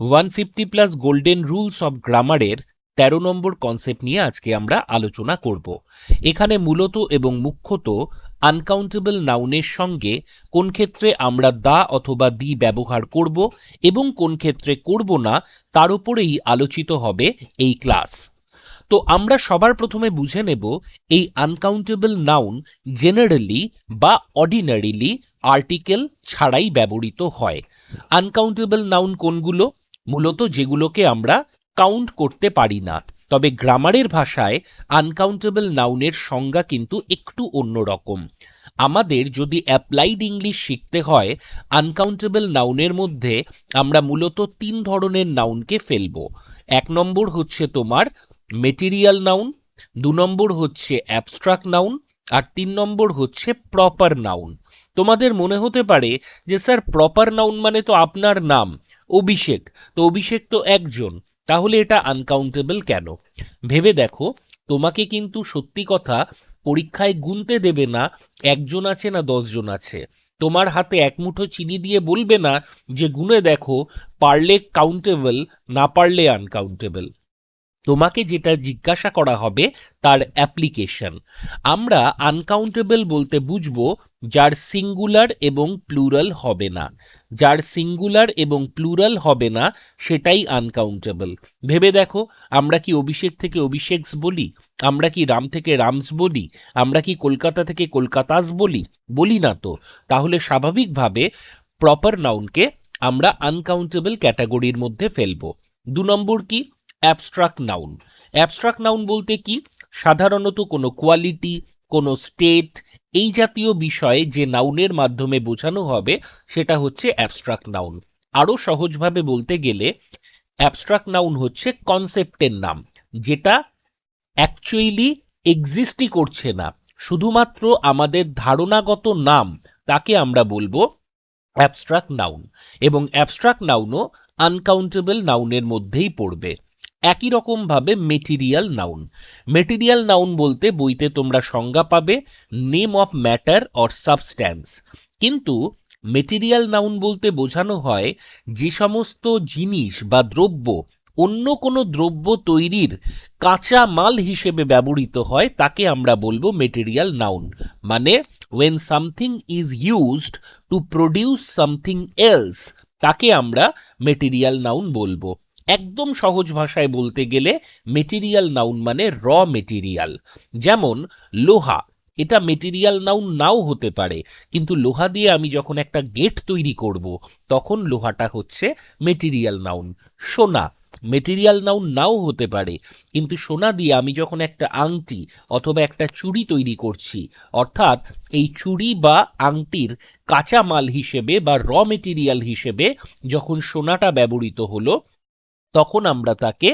One fifty plus golden rules of গ্রামারের তেরো নম্বর concept নিয়ে আজকে আমরা আলোচনা করব। এখানে মূলত এবং মুখ্যত আনকাউন্টেবল নাউনের সঙ্গে কোন ক্ষেত্রে আমরা দা অথবা দি ব্যবহার করব এবং কোন ক্ষেত্রে করব না তার উপরেই আলোচিত হবে এই ক্লাস তো আমরা সবার প্রথমে বুঝে নেব এই আনকাউন্টেবল নাউন জেনারেলি বা অর্ডিনারিলি আর্টিকেল ছাড়াই ব্যবহৃত হয়। আনকাউন্টেবল নাউন কোনগুলো? মূলত যেগুলোকে আমরা কাউন্ট করতে পারি না। তবে গ্রামারের ভাষায় আনকাউন্টেবল নাউনের সংজ্ঞা কিন্তু একটু অন্যরকম। আমাদের যদি অ্যাপ্লাইড ইংলিশ শিখতে হয় আনকাউন্টেবল নাউনের মধ্যে আমরা মূলত তিন ধরনের নাউনকে ফেলব। এক নম্বর হচ্ছে তোমার মেটেরিয়াল নাউন দু নম্বর হচ্ছে অ্যাবস্ট্রাক্ট নাউন আর তিন নম্বর হচ্ছে প্রপার নাউন তোমাদের মনে হতে পারে যে, স্যার প্রপার নাউন মানে তো আপনার নাম। অভিষেক। তো অভিষেক তো একজন। তাহলে এটা আনকাউন্টেবল কেন? ভেবে দেখো, তোমাকে কিন্তু সত্যি কথা পরীক্ষায় গুনতে দেবে না, একজন আছে না দশজন আছে। তোমার হাতে এক মুঠো চিনি দিয়ে বলবে না যে, গুনে দেখো, পারলে কাউন্টেবল না পারলে আনকাউন্টেবল তোমাকে যেটা জিজ্ঞাসা করা হবে তার অ্যাপ্লিকেশন। আমরা আনকাউন্টেবল বলতে বুঝব যার সিঙ্গুলার এবং প্লুরাল হবে না। যার সিঙ্গুলার এবং প্লুরাল হবে না, সেটাই আনকাউন্টেবল ভেবে দেখো, আমরা কি অভিষেক থেকে অভিষেকস বলি? আমরা কি রাম থেকে রামস বলি? আমরা কি কলকাতা থেকে কলকাতাস বলি? বলি না তো। তাহলে স্বাভাবিকভাবে প্রপার নাউনকে আমরা আনকাউন্টেবল ক্যাটাগরির মধ্যে ফেলব। দু নম্বর কি? অ্যাবস্ট্রাক্ট নাউন অ্যাবস্ট্রাক্ট নাউন বলতে কি? সাধারণত কোনো কোয়ালিটি কোনো স্টেট এই জাতীয় বিষয়ে যে নাউনের মাধ্যমে বোঝানো হবে, সেটা হচ্ছে অ্যাবস্ট্রাক্ট নাউন আরও সহজভাবে বলতে গেলে অ্যাবস্ট্রাক্ট নাউন হচ্ছে কনসেপ্টের নাম, যেটা অ্যাকচুয়ালি এক্সিস্টই করছে না। শুধুমাত্র আমাদের ধারণাগত নাম, তাকে আমরা বলব অ্যাবস্ট্রাক্ট নাউন এবং অ্যাবস্ট্রাক্ট নাউনও আনকাউন্টেবল নাউনের মধ্যেই পড়বে। একই রকম ভাবে মেটেরিয়াল নাউন মেটেরিয়াল নাউন বলতে বইতে তোমরা সংজ্ঞা পাবে name of matter or substance কিন্তু মেটেরিয়াল নাউন বলতে বোঝানো হয় যে সমস্ত জিনিস বা দ্রব্য অন্য কোনো দ্রব্য তৈরির কাঁচা মাল হিসেবে ব্যবহৃত হয়, তাকে আমরা বলব মেটেরিয়াল নাউন মানে when something is used to produce something else তাকে আমরা মেটেরিয়াল নাউন বলব। একদম সহজ ভাষায় বলতে গেলে মেটেরিয়াল নাউন মানে র মেটেরিয়াল যেমন, লোহা, এটা মেটেরিয়াল নাউন নাও হতে পারে, কিন্তু লোহা দিয়ে আমি যখন একটা গেট তৈরি করব, তখন লোহাটা হচ্ছে মেটেরিয়াল নাউন সোনা মেটেরিয়াল নাউন নাও হতে পারে, কিন্তু সোনা দিয়ে আমি যখন একটা আংটি অথবা একটা চুড়ি তৈরি করছি, অর্থাৎ এই চুড়ি বা আংটির কাঁচামাল হিসেবে বা র মেটেরিয়াল হিসেবে যখন সোনাটা ব্যবহৃত হলো তখন আমরা তাকে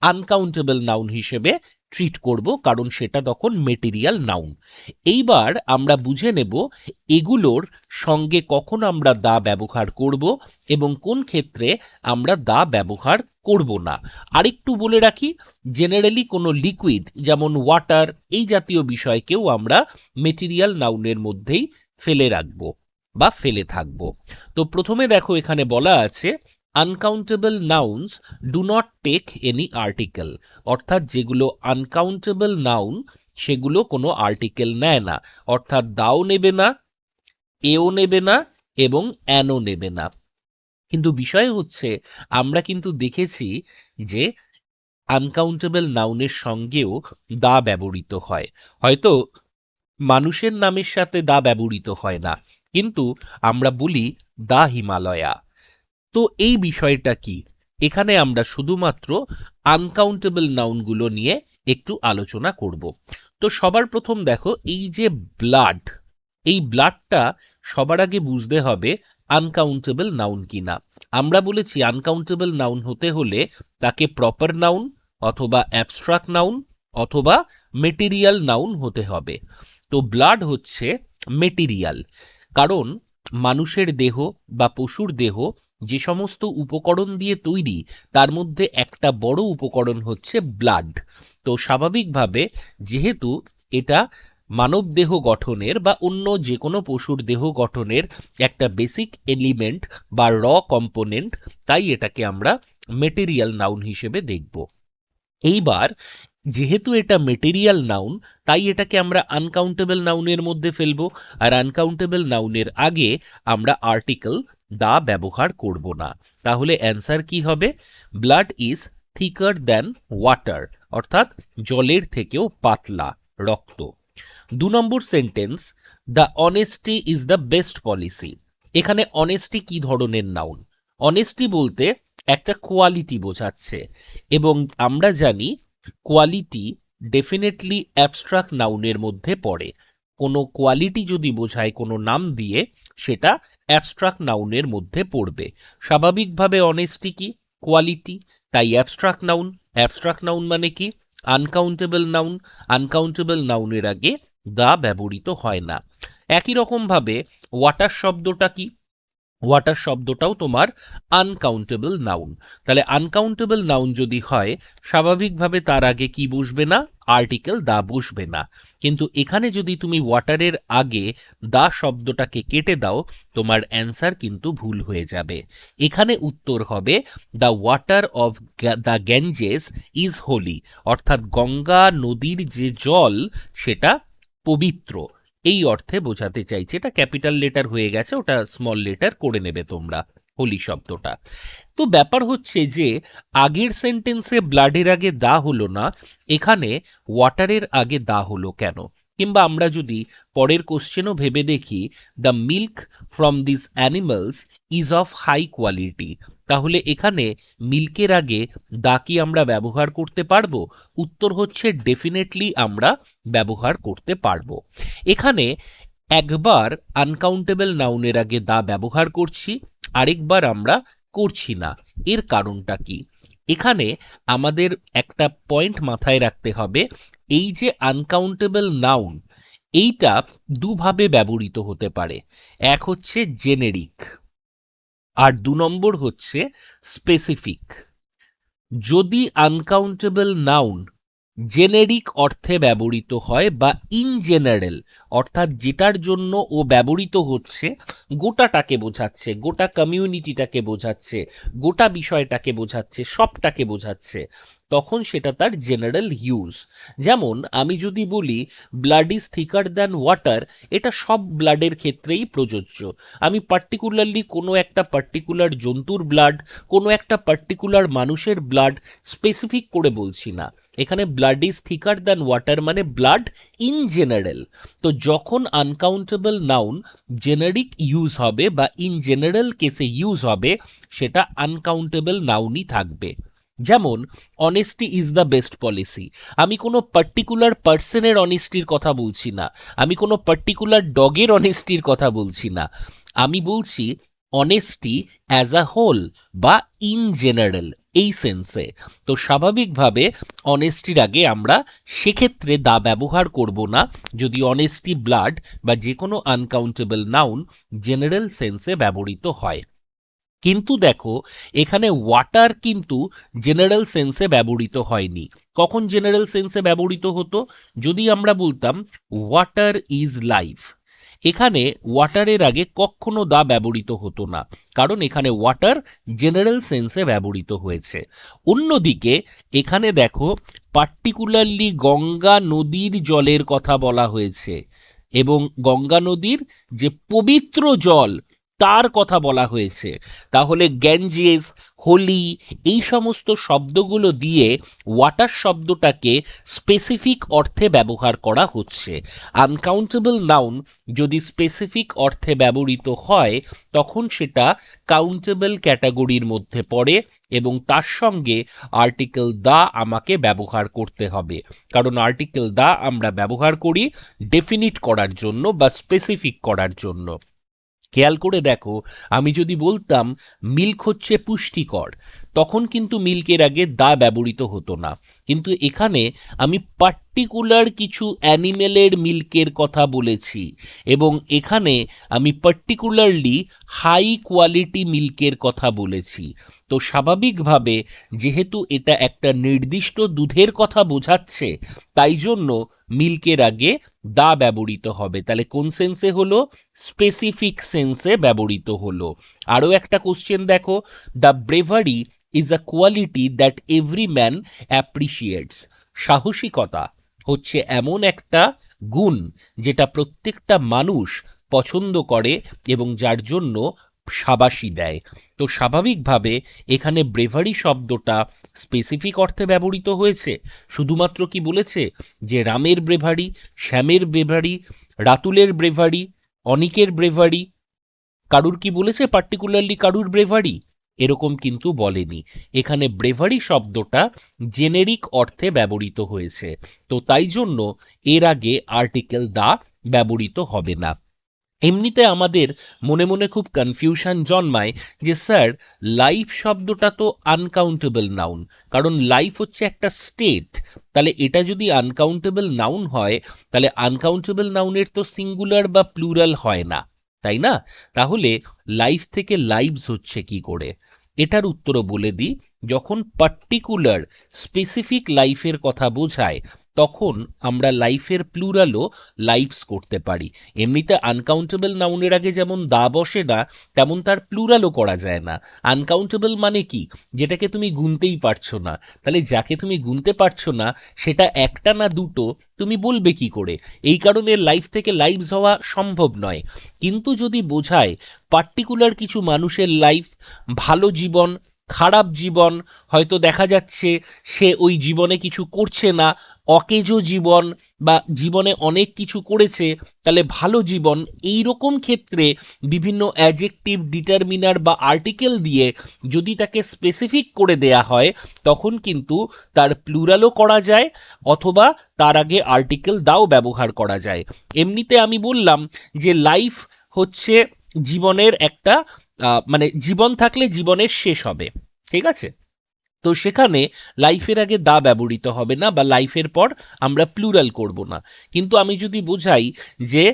আনকাউন্টেবল নাউন হিসেবে ট্রিট করব, কারণ সেটা তখন মেটেরিয়াল নাউন এইবার আমরা বুঝে নেব এগুলোর সঙ্গে কখন আমরা দা ব্যবহার করব এবং কোন ক্ষেত্রে আমরা দা ব্যবহার করব না। আরেকটু বলে রাখি জেনারেলি কোনো লিকুইড যেমন ওয়াটার এই জাতীয় বিষয়কেও আমরা মেটেরিয়াল নাউনের মধ্যেই ফেলে রাখব বা ফেলে থাকব। তো প্রথমে দেখো এখানে বলা আছে uncountable nouns do not take any article অর্থাৎ যেগুলো আনকাউন্টেবল নাউন সেগুলো কোনো আর্টিকেল নেয় না। অর্থাৎ দাও নেবে না, এও নেবে না, এবং অ্যানও নেবে না। কিন্তু বিষয় হচ্ছে, আমরা কিন্তু দেখেছি যে আনকাউন্টেবল নাউনের সঙ্গেও দা ব্যবহৃত হয়। হয়তো মানুষের নামের সাথে দা ব্যবহৃত হয় না। কিন্তু আমরা বলি দা হিমালয়া। তো এই বিষয়টা কি? এখানে আমরা শুধুমাত্র আনকাউন্টেবল নাউনগুলো নিয়ে একটু আলোচনা করব। তো সবার প্রথম দেখো, এই যে ব্লাড এই ব্লাডটা সবার আগে বুঝতে হবে আনকাউন্টেবল নাউন কিনা। আমরা বলেছি আনকাউন্টেবল নাউন হতে হলে তাকে প্রপার নাউন অথবা অ্যাবস্ট্রাক্ট নাউন অথবা মেটেরিয়াল নাউন হতে হবে। তো ব্লাড হচ্ছে মেটেরিয়াল কারণ মানুষের দেহ বা পশুর দেহ যে সমস্ত উপকরণ দিয়ে তৈরি, তার মধ্যে একটা বড় উপকরণ হচ্ছে ব্লাড তো স্বাভাবিকভাবে যেহেতু এটা মানব দেহ গঠনের বা অন্য যে কোনো পশুর দেহ গঠনের একটা বেসিক এলিমেন্ট বা র কম্পোনেন্ট তাই এটাকে আমরা মেটেরিয়াল নাউন হিসেবে দেখব। এইবার যেহেতু এটা মেটেরিয়াল নাউন তাই এটাকে আমরা আনকাউন্টেবল নাউনের মধ্যে ফেলব, আর আনকাউন্টেবল নাউনের আগে আমরা আর্টিকেল দা ব্যবহার করব না। তাহলে অ্যান্সার কি হবে? Blood is thicker than water অর্থাৎ জলের থেকেও পাতলা রক্ত। দু নম্বর sentence the honesty is the best policy এখানে অনেস্টি কি ধরনের নাউন অনেস্টি বলতে একটা কোয়ালিটি বোঝাচ্ছে, এবং আমরা জানি কোয়ালিটি ডেফিনেটলি অ্যাবস্ট্রাক্ট নাউনের মধ্যে পড়ে। কোনো কোয়ালিটি যদি বোঝায় কোনো নাম দিয়ে, সেটা অ্যাবস্ট্রাক্ট নাউনের মধ্যে পড়বে। স্বাভাবিকভাবে অনেস্টি কি? কোয়ালিটি তাই অ্যাবস্ট্রাক্ট নাউন অ্যাবস্ট্রাক্ট নাউন মানে কি? আনকাউন্টেবল নাউন আনকাউন্টেবল নাউনের আগে দা ব্যবহৃত হয় না। একই রকম ভাবে ওয়াটার শব্দটা কি? ওয়াটার শব্দটাও তোমার আনকাউন্টেবল নাউন তাহলে আনকাউন্টেবল নাউন যদি হয়, স্বাভাবিকভাবে তার আগে কি বসবে না? আর্টিকেল দা বসবে না। কিন্তু এখানে যদি তুমি ওয়াটারের আগে দা শব্দটাকে কেটে দাও, তোমার অ্যান্সার কিন্তু ভুল হয়ে যাবে। এখানে উত্তর হবে the water of the Ganges is holy অর্থাৎ গঙ্গা নদীর যে জল, সেটা পবিত্র। এই অর্থে বোঝাতে চাইছে, এটা ক্যাপিটাল লেটার হয়ে গেছে, ওটা স্মল লেটার করে নেবে তোমরা, হোলি শব্দটা। তো ব্যাপার হচ্ছে যে, আগের সেন্টেন্সে ব্লাডের আগে দা হলো না, এখানে ওয়াটারের আগে দা হলো কেন? কিংবা আমরা যদি পরের কোশ্চেনও ভেবে দেখি, the milk from this animals is of high quality. তাহলে এখানে মিল্কের আগে দা কি আমরা ব্যবহার করতে পারব, উত্তর হচ্ছে ডেফিনেটলি আমরা ব্যবহার করতে পারব। এখানে একবার আনকাউন্টেবল নাউনের আগে দা ব্যবহার করছি, আরেকবার আমরা করছি না। এর কারণটা কি? এখানে আমাদের একটা পয়েন্ট মাথায় রাখতে হবে, এই যে আনকাউন্টেবল নাউন এইটা দুভাবে ব্যবহৃত হতে পারে। এক হচ্ছে জেনেরিক আর দু নম্বর হচ্ছে স্পেসিফিক যদি আনকাউন্টেবল নাউন জেনেরিক অর্থে ব্যবহৃত হয় বা ইন জেনারেল অর্থাৎ যেটার জন্য ও ব্যবহৃত হচ্ছে, গোটাটাকে বোঝাচ্ছে, গোটা কমিউনিটিটাকে বোঝাচ্ছে, গোটা বিষয়টাকে বোঝাচ্ছে, সবটাকে বোঝাচ্ছে, তখন সেটা তার জেনারেল ইউজ যেমন আমি যদি বলি blood is thicker than water এটা সব ব্লাডের ক্ষেত্রেই প্রযোজ্য। আমি পার্টিকুলারলি কোনো একটা পার্টিকুলার জন্তুর ব্লাড কোনো একটা পার্টিকুলার মানুষের ব্লাড স্পেসিফিক করে বলছি না। এখানে blood is thicker than water মানে ব্লাড ইন জেনারেল তো যখন আনকাউন্টেবল নাউন জেনারিক ইউজ হবে বা ইন জেনারেল কেসে ইউজ হবে, সেটা আনকাউন্টেবল নাউনই থাকবে। যেমন honesty is the best policy আমি কোনো পার্টিকুলার পার্সনের অনেস্টির কথা বলছি না। আমি কোনো পার্টিকুলার ডগের অনেস্টির কথা বলছি না। আমি বলছি অনেস্টি অ্যাজ আ হোল বা ইন জেনারেল এই সেন্সে তো স্বাভাবিকভাবে অনেস্টির আগে আমরা সেক্ষেত্রে দা ব্যবহার করব না। যদি অনেস্টি ব্লাড বা যে কোনো আনকাউন্টেবল নাউন জেনারেল সেন্সে ব্যবহৃত হয়। কিন্তু দেখো, এখানে ওয়াটার কিন্তু জেনারেল সেন্সে ব্যবহৃত হয়নি। কখন জেনারেল সেন্সে ব্যবহৃত হতো? যদি আমরা বলতাম ওয়াটার ইজ লাইফ এখানে ওয়াটারের আগে কখনো দা ব্যবহৃত হতো না, কারণ এখানে ওয়াটার জেনারেল সেন্সে ব্যবহৃত হয়েছে। অন্যদিকে এখানে দেখো পার্টিকুলারলি গঙ্গা নদীর জলের কথা বলা হয়েছে, এবং গঙ্গা নদীর যে পবিত্র জল তার কথা বলা হয়েছে। তাহলে গ্যাঞ্জেস হোলি এই সমস্ত শব্দগুলো দিয়ে ওয়াটার শব্দটাকে স্পেসিফিক অর্থে ব্যবহার করা হচ্ছে। আনকাউন্টেবল নাউন যদি স্পেসিফিক অর্থে ব্যবহৃত হয়, তখন সেটা কাউন্টেবল ক্যাটাগরির মধ্যে পড়ে এবং তার সঙ্গে আর্টিকেল দা আমাকে ব্যবহার করতে হবে। কারণ আর্টিকেল দা আমরা ব্যবহার করি ডেফিনিট করার জন্য বা স্পেসিফিক করার জন্য। খেয়াল করে দেখো, আমি যদি বলতাম, মিল্ক হচ্ছে পুষ্টিকর, তখন কিন্তু মিল্কের আগে দা ব্যবহৃত হতো না। কিন্তু এখানে আমি পার্টি পার্টিকুলার কিছু অ্যানিমেলের মিল্কের কথা বলেছি এবং এখানে আমি পার্টিকুলারলি হাই কোয়ালিটি মিল্কের কথা বলেছি। তো স্বাভাবিকভাবে যেহেতু এটা একটা নির্দিষ্ট দুধের কথা বোঝাচ্ছে, তাই জন্য মিল্কের আগে দা ব্যবহৃত হবে। তাহলে কোন সেন্সে হলো? স্পেসিফিক সেন্সে ব্যবহৃত হলো। আরও একটা কোশ্চেন দেখো। The bravery is a quality that every man appreciates সাহসিকতা। হচ্ছে এমন একটা গুণ যেটা প্রত্যেকটা মানুষ পছন্দ করে এবং যার জন্য সাবাসী দেয়। তো স্বাভাবিকভাবে এখানে ব্রেভারি শব্দটা স্পেসিফিক অর্থে ব্যবহৃত হয়েছে। শুধুমাত্র কি বলেছে? যে রামের ব্রেভারি শ্যামের ব্রেভারি রাতুলের ব্রেভারি অনিকের ব্রেভারি কারুর কি বলেছে? পার্টিকুলারলি কারুর ব্রেভারি এরকম কিন্তু বলেনি। এখানে ব্রেভারি শব্দটা জেনেরিক অর্থে ব্যবহৃত হয়েছে। তো তাই জন্য এর আগে আর্টিকেল দা ব্যবহৃত হবে না। এমনিতে আমাদের মনে মনে খুব কনফিউশন জন্মায় যে, স্যার লাইফ শব্দটা তো আনকাউন্টেবল নাউন কারণ লাইফ হচ্ছে একটা স্টেট তাহলে এটা যদি আনকাউন্টেবল নাউন হয়, তাহলে আনকাউন্টেবল নাউনের তো সিঙ্গুলার বা প্লুরাল হয় না। তাই না? তাহলে লাইফ থেকে লাইভস হচ্ছে কি করে? এটার উত্তরও বলে দিই, যখন পার্টিকুলার স্পেসিফিক লাইফের কথা বোঝায় তখন আমরা লাইফের প্লুরালও লাইফস করতে পারি। এমনিতে আনকাউন্টেবল নাউনের আগে যেমন দা বসে না, তেমন তার প্লুরালও করা যায় না। আনকাউন্টেবল মানে কি? যেটাকে তুমি গুনতেই পারছ না। তাহলে যাকে তুমি গুনতে পারছ না, সেটা একটা না দুটো, তুমি বলবে কি করে? এই কারণে লাইফ থেকে লাইভস হওয়া সম্ভব নয়। কিন্তু যদি বোঝায় পার্টিকুলার কিছু মানুষের লাইফ, ভালো জীবন, খারাপ জীবন, হয়তো দেখা যাচ্ছে সে ওই জীবনে কিছু করছে না অকেজো জীবন বা জীবনে অনেক কিছু করেছে, তাহলে ভালো জীবন এই রকম ক্ষেত্রে বিভিন্ন অ্যাজেক্টিভ ডিটারমিনার বা আর্টিকেল দিয়ে যদি তাকে স্পেসিফিক করে দেয়া হয়, তখন কিন্তু তার প্লুরালও করা যায় অথবা তার আগে আর্টিকেল দাও ব্যবহার করা যায়। এমনিতে আমি বললাম যে লাইফ হচ্ছে জীবনের একটা মানে জীবন থাকলে জীবনের শেষ হবে। ঠিক আছে? তো সেখানে লাইফের আগে দা ব্যবহৃত হবে না বা লাইফের পর আমরা প্লুরাল করব না। কিন্তু আমি যদি বোঝাই যে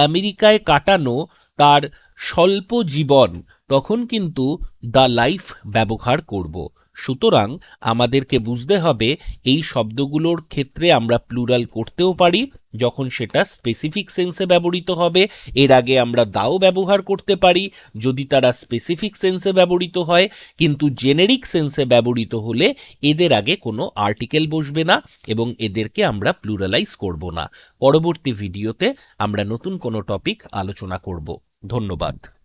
আমেরিকায় কাটানো তার স্বল্প জীবন তখন কিন্তু দ্য লাইফ ব্যবহার করব। সুতরাং আমাদেরকে বুঝতে হবে এই শব্দগুলোর ক্ষেত্রে আমরা প্লুরাল করতেও পারি, যখন সেটা স্পেসিফিক সেন্সে ব্যবহৃত হবে, এর আগে আমরা দাও ব্যবহার করতে পারি, যদি তারা স্পেসিফিক সেন্সে ব্যবহৃত হয়, কিন্তু জেনেরিক সেন্সে ব্যবহৃত হলে এদের আগে কোনো আর্টিকেল বসবে না এবং এদেরকে আমরা প্লুরালাইজ করব না। পরবর্তী ভিডিওতে আমরা নতুন কোনো টপিক আলোচনা করব। ধন্যবাদ।